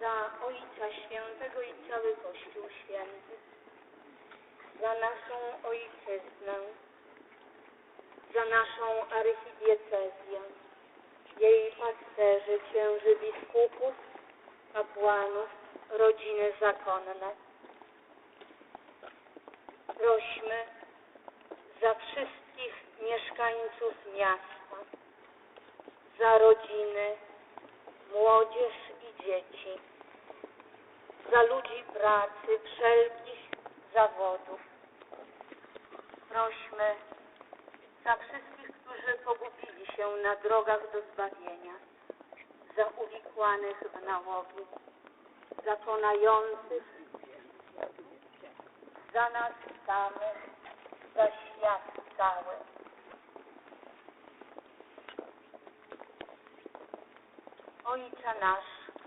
za Ojca Świętego i cały Kościół Święty, za naszą Ojczyznę, za naszą archidiecezję, jej pasterzy, księży biskupów, kapłanów, rodziny zakonne. Prośmy za wszystkich mieszkańców miasta, za rodziny, młodzież i dzieci, za ludzi pracy wszelkich zawodów. Prośmy za wszystkich, którzy pogubili się na drogach do zbawienia, za uwikłanych w nałogi, za konających, za nas samych, za świat cały. Ojcze nasz,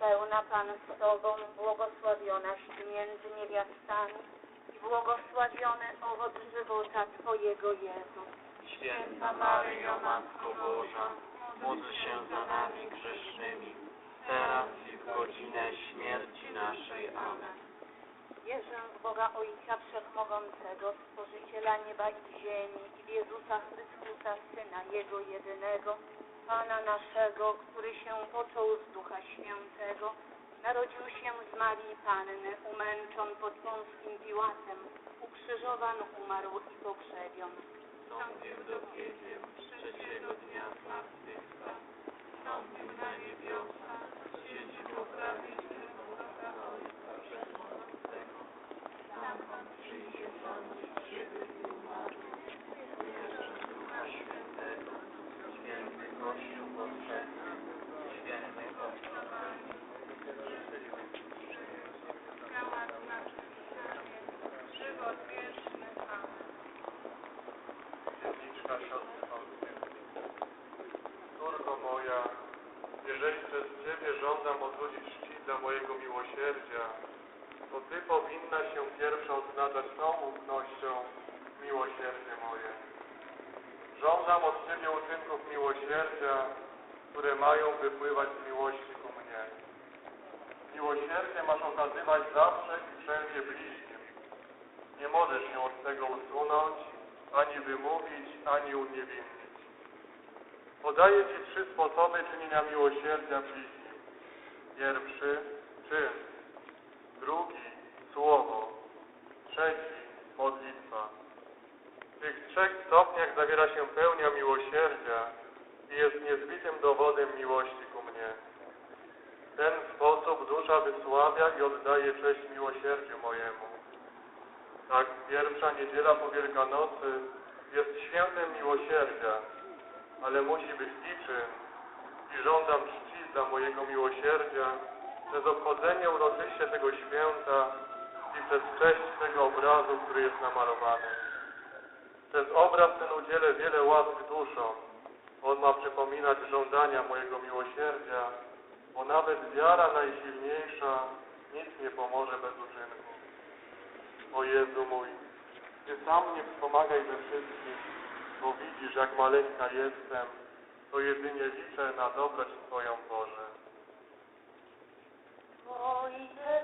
pełna Pan z Tobą, błogosławionaś Ty między niewiastami i błogosławiony owoc żywota Twojego Jezus. Święta Maryjo, Matko Boża, módl się za nami grzesznymi, teraz i w godzinę śmierci naszej. Amen. Wierzę w Boga Ojca Wszechmogącego, Stworzyciela nieba i ziemi i w Jezusa Chrystusa, Syna Jego jedynego, Pana naszego, który się począł z Ducha Świętego, narodził się z Marii Panny, umęczon pod Pąskim Piłatem, ukrzyżowan, umarł i pogrzebion. Wstąpił do piekieł, trzeciego dnia zmartwychwstał, wstąpił na niebiosa, siedzi po prawej Boga Ojca Wszechmogącego. Stamtąd przyjdzie sądzić żywych i umarłych. Wierzę w Ducha Świętego, Kościół powszechny, święty znaczy żywot wieczny. Amen. Dzienniczka siostry. Córko moja, jeżeli przez Ciebie żądam odwrócić czci dla mojego miłosierdzia, to Ty powinna się pierwsza odznaczać tą ufnością miłosierdzie moje. Żądam od Ciebie uczynków miłosierdzia, które mają wypływać z miłości ku mnie. Miłosierdzie masz okazywać zawsze i wszędzie bliźnim. Nie możesz się od tego usunąć, ani wymówić, ani uniewinnić. Podaję Ci trzy sposoby czynienia miłosierdzia bliźnim. Pierwszy czyn, drugi słowo, trzeci modlitwa. Tych trzech stopniach zawiera się pełnia miłosierdzia i jest niezbitym dowodem miłości ku mnie. W ten sposób dusza wysławia i oddaje cześć miłosierdziu mojemu. Tak, pierwsza niedziela po Wielkanocy jest świętem miłosierdzia, ale musi być i czyn. I żądam czci mojego miłosierdzia przez obchodzenie uroczyście tego święta i przez cześć tego obrazu, który jest namalowany. Przez obraz ten udzielę wiele łask duszom. On ma przypominać żądania mojego miłosierdzia, bo nawet wiara najsilniejsza nic nie pomoże bez uczynku. O Jezu mój, Ty sam mnie wspomagaj we wszystkim, bo widzisz, jak maleńka jestem, to jedynie liczę na dobroć Twoją Boże. Ojcze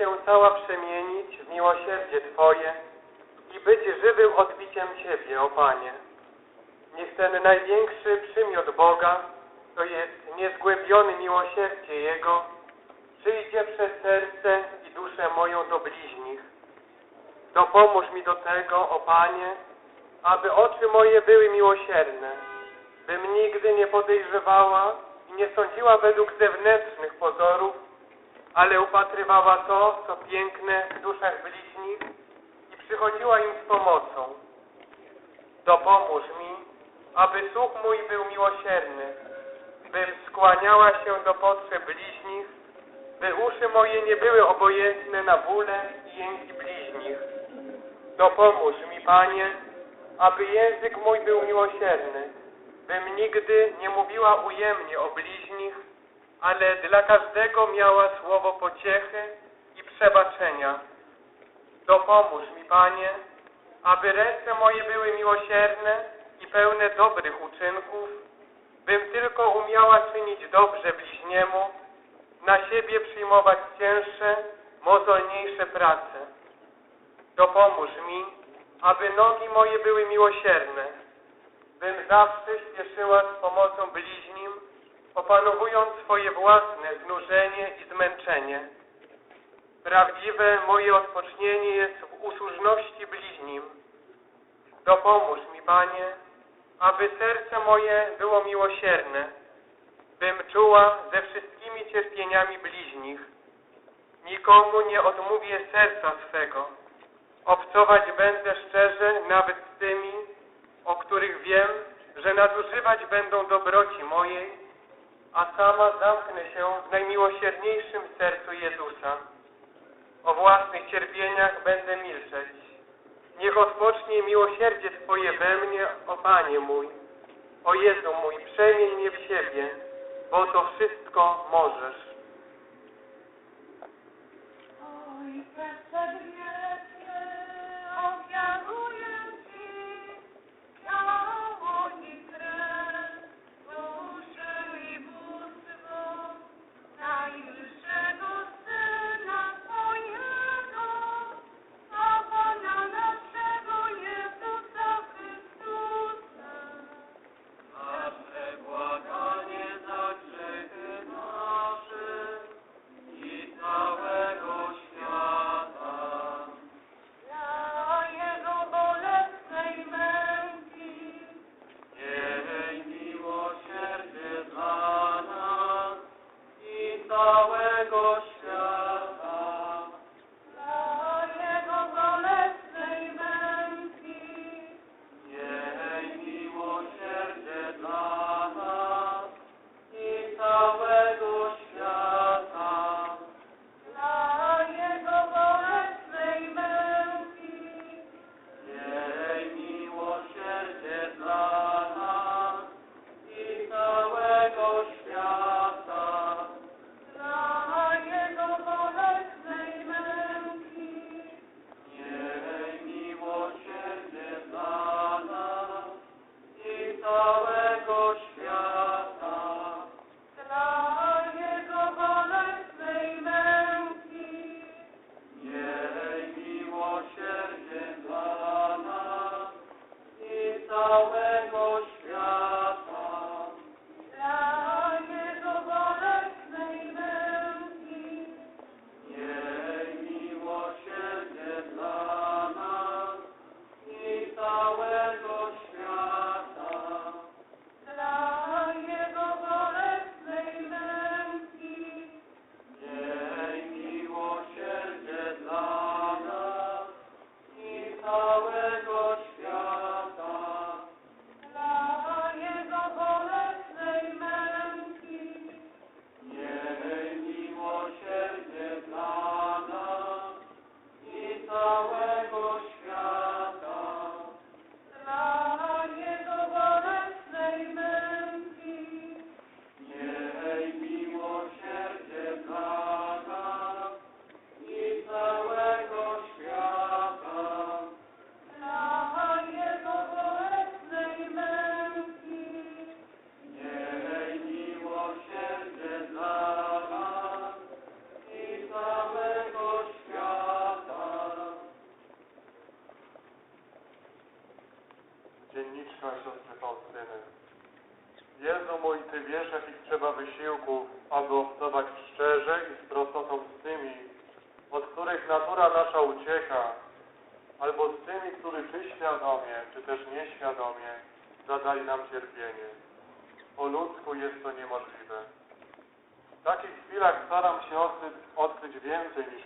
się cała przemienić w miłosierdzie Twoje i być żywym odbiciem Ciebie, o Panie. Niech ten największy przymiot Boga, to jest niezgłębione miłosierdzie Jego, przyjdzie przez serce i duszę moją do bliźnich. Dopomóż mi do tego, o Panie, aby oczy moje były miłosierne, bym nigdy nie podejrzewała i nie sądziła według zewnętrznych pozorów, ale upatrywała to, co piękne w duszach bliźnich i przychodziła im z pomocą. Dopomóż mi, aby słuch mój był miłosierny, bym skłaniała się do potrzeb bliźnich, by uszy moje nie były obojętne na bóle i jęki bliźnich. Dopomóż mi, Panie, aby język mój był miłosierny, bym nigdy nie mówiła ujemnie o bliźnich, ale dla każdego miała słowo pociechy i przebaczenia. Dopomóż mi, Panie, aby ręce moje były miłosierne i pełne dobrych uczynków, bym tylko umiała czynić dobrze bliźniemu, na siebie przyjmować cięższe, mozolniejsze prace. Dopomóż mi, aby nogi moje były miłosierne, bym zawsze śpieszyła z pomocą bliźnim, opanowując swoje własne znużenie i zmęczenie. Prawdziwe moje odpocznienie jest w usłużności bliźnim. Dopomóż mi, Panie, aby serce moje było miłosierne, bym czuła ze wszystkimi cierpieniami bliźnich. Nikomu nie odmówię serca swego. Obcować będę szczerze nawet z tymi, o których wiem, że nadużywać będą dobroci mojej, a sama zamknę się w najmiłosierniejszym sercu Jezusa. O własnych cierpieniach będę milczeć. Niech odpocznie miłosierdzie Twoje we mnie, o Panie mój. O Jezu mój, przemień mnie w siebie, bo to wszystko możesz. Ojcze Przedwieczny, ofiaruję i i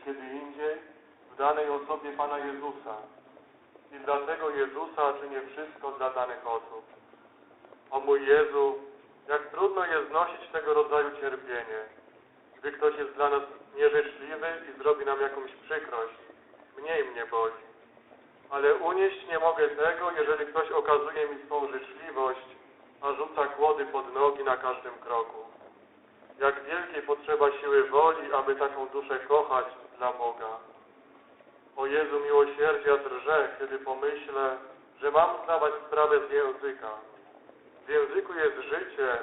kiedy indziej w danej osobie Pana Jezusa. I dlatego Jezusa czynię wszystko dla danych osób. O mój Jezu, jak trudno jest znosić tego rodzaju cierpienie, gdy ktoś jest dla nas nieżyczliwy i zrobi nam jakąś przykrość. Mniej mnie boli. Ale unieść nie mogę tego, jeżeli ktoś okazuje mi swą życzliwość, a rzuca kłody pod nogi na każdym kroku. Jak wielkiej potrzeba siły woli, aby taką duszę kochać dla Boga. O Jezu miłosierdzia drżę, kiedy pomyślę, że mam zdawać sprawę z języka. W języku jest życie,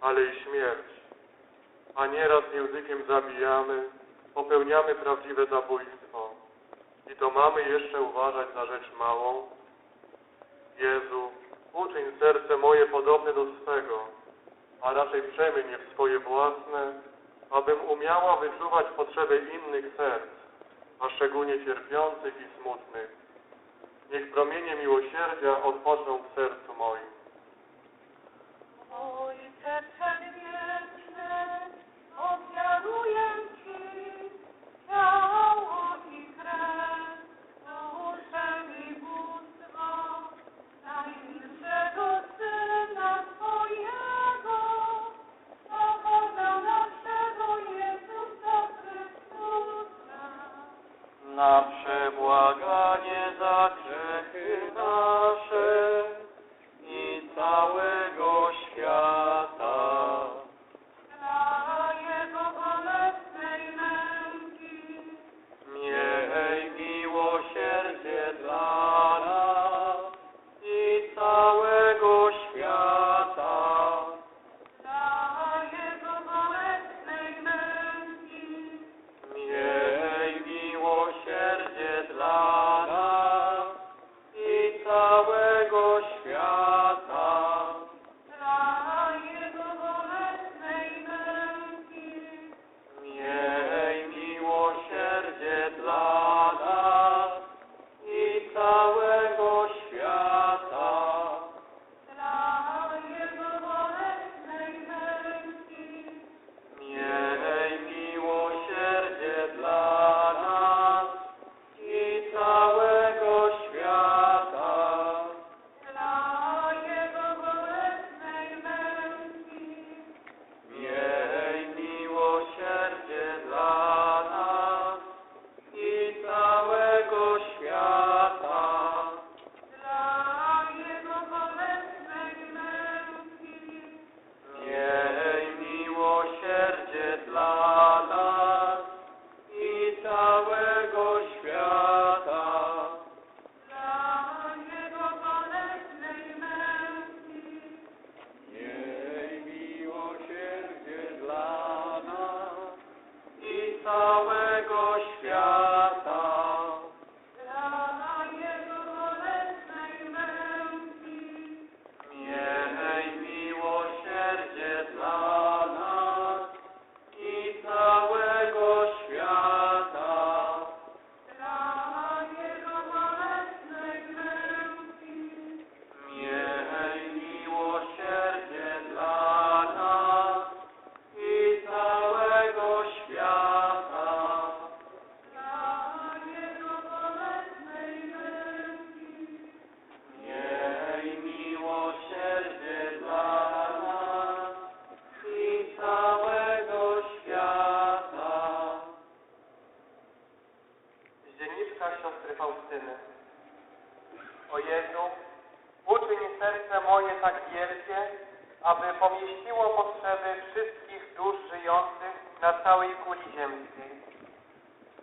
ale i śmierć. A nieraz językiem zabijamy, popełniamy prawdziwe zabójstwo. I to mamy jeszcze uważać za rzecz małą? Jezu, uczyń serce moje podobne do swego, a raczej przemień je w swoje własne, abym umiała wyczuwać potrzeby innych serc, a szczególnie cierpiących i smutnych. Niech promienie miłosierdzia odpoczną w sercu moim. Ojcze Na przebłaganie za grzechy nasze i całego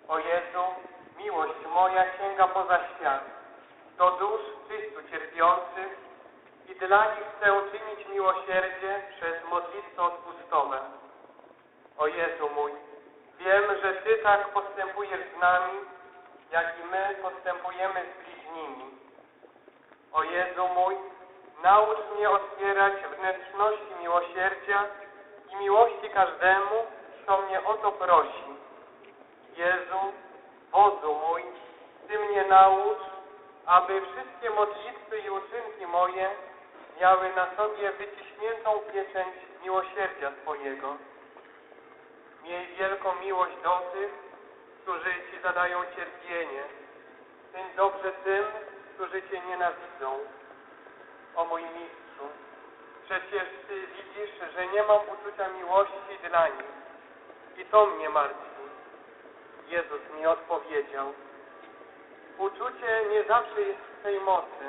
O Jezu, miłość moja sięga poza świat, do dusz czystu cierpiących i dla nich chcę czynić miłosierdzie przez modlitwę odpustowę. O Jezu mój, wiem, że Ty tak postępujesz z nami, jak i my postępujemy z bliźnimi. O Jezu mój, Naucz mnie otwierać wnętrzności miłosierdzia i miłości każdemu, kto mnie o to prosi. Jezu, wodzu mój, Ty mnie naucz, aby wszystkie modlitwy i uczynki moje miały na sobie wyciśniętą pieczęć miłosierdzia Twojego. Miej wielką miłość do tych, którzy Ci zadają cierpienie. Czyń dobrze tym, którzy Cię nienawidzą. O mój mistrzu, przecież Ty widzisz, że nie mam uczucia miłości dla nich. I to mnie martwi. Jezus mi odpowiedział. Uczucie nie zawsze jest w tej mocy.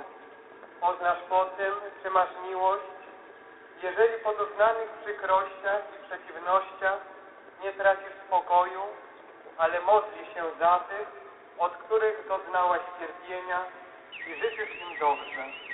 Poznasz po tym, czy masz miłość, jeżeli po doznanych przykrościach i przeciwnościach nie tracisz spokoju, ale modlisz się za tych, od których doznałaś cierpienia i życzysz im dobrze.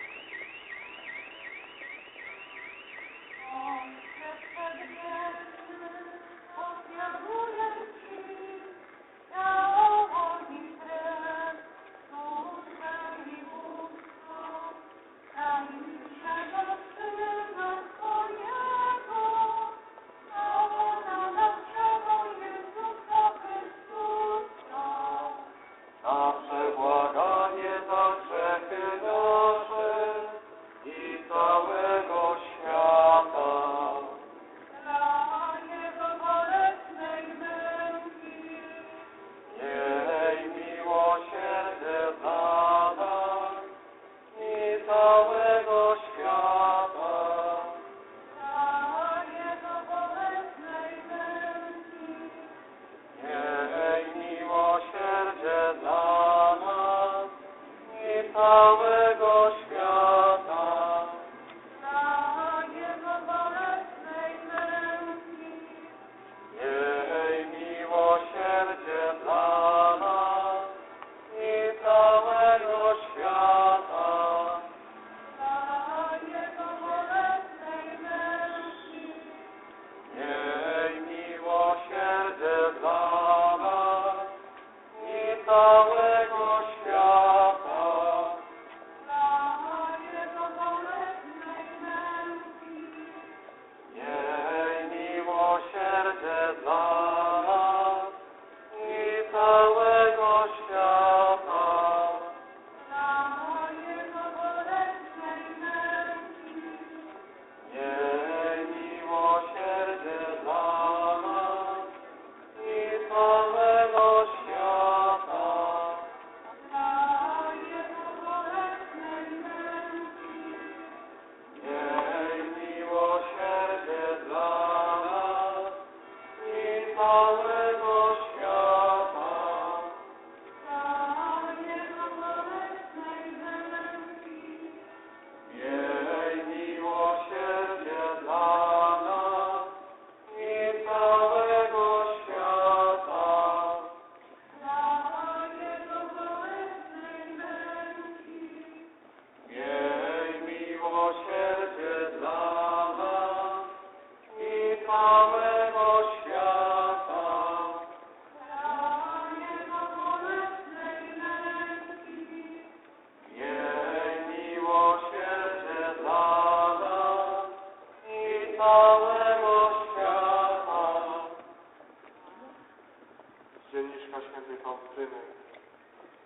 Dzienniczka Świętej Faustyny.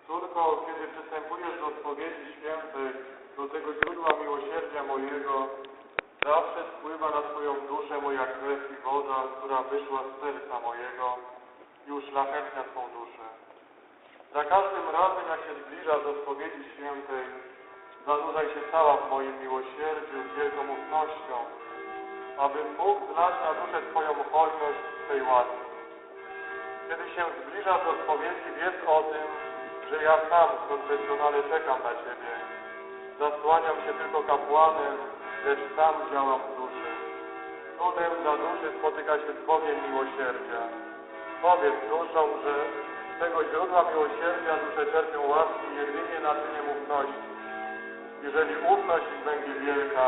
Córko, kiedy przystępujesz do spowiedzi świętej, do tego źródła miłosierdzia mojego, zawsze spływa na Twoją duszę moja krew i woda, która wyszła z serca mojego i uszlachetnia Twą duszę. Za każdym razem, jak się zbliżasz do spowiedzi świętej, zanurzaj się cała w moim miłosierdziu z wielką ufnością, abym mógł zlać na duszę Twoją hojność tej łaski. Kiedy się zbliżasz do spowiedzi, wiedz o tym, że ja sam w konfesjonale czekam na Ciebie. Zasłaniam się tylko kapłanem, lecz sam działam w duszy. Cudem dla duszy spotyka się z Bogiem miłosierdzia. Powiedz duszom, że z tego źródła miłosierdzia dusze czerpią łaski jedynie na czynie ufności. Jeżeli ufność ich będzie wielka,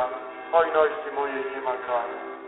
hojności mojej nie ma granic.